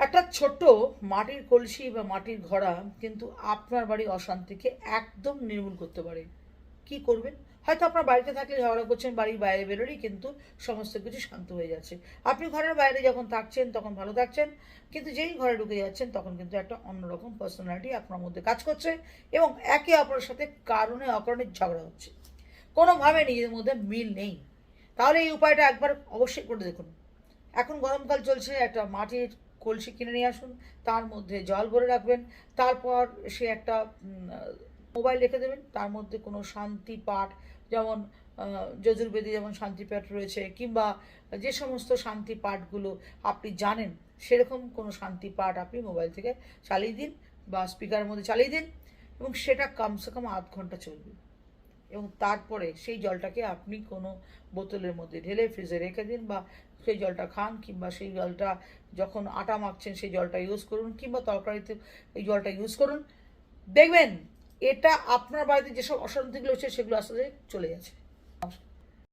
একটা ছোট্ট মাটির কলসি বা মাটির ঘড়া কিন্তু আপনার বাড়ির অশান্তিকে একদম নির্মূল করতে পারে। কি করবেন? হয়তো আপনার বাড়িতে থাকলে ঝগড়া করছেন, বাড়ির বাইরে বেরোলেই কিন্তু সমস্ত কিছু শান্ত হয়ে যাচ্ছে। আপনি ঘরের বাইরে যখন থাকছেন, তখন ভালো থাকছেন, কিন্তু যেই ঘরে ঢুকে যাচ্ছেন, তখন কিন্তু একটা অন্যরকম পার্সোনালিটি আপনার মধ্যে কাজ করছে এবং একে অপরের সাথে কারণে অকারণে ঝগড়া হচ্ছে। কোনোভাবে নিজেদের মধ্যে মিল নেই। তাহলে এই উপায়টা একবার অবশ্যই করে দেখুন। এখন গরমকাল চলছে, একটা মাটির কলসি কিনে নিয়ে আসুন, তার মধ্যে জল ভরে রাখবেন, তারপর সে একটা মোবাইল রেখে দেবেন, তার মধ্যে কোনো শান্তি পাঠ, যেমন যজুর্বেদী যেমন শান্তি পাঠ রয়েছে, কিংবা যে সমস্ত শান্তি পাঠগুলো আপনি জানেন, সেরকম কোনো শান্তি পাঠ আপনি মোবাইল থেকে চালিয়ে দিন বা স্পিকারের মধ্যে চালিয়ে দিন এবং সেটা কমসে কম আধ ঘণ্টা চলবে। এবং তারপরে সেই জলটাকে আপনি কোনো বোতলের মধ্যে ঢেলে ফ্রিজে রেখে দিন বা সেই জলটা খান কিংবা সেই জলটা যখন আটা মাখছেন সেই জলটা ইউজ করুন কিংবা তরকারিতে এই জলটা ইউজ করুন। দেখবেন এটা আপনার বাড়িতে যেসব অশান্তিগুলো হচ্ছে সেগুলো আস্তে চলে যাচ্ছে।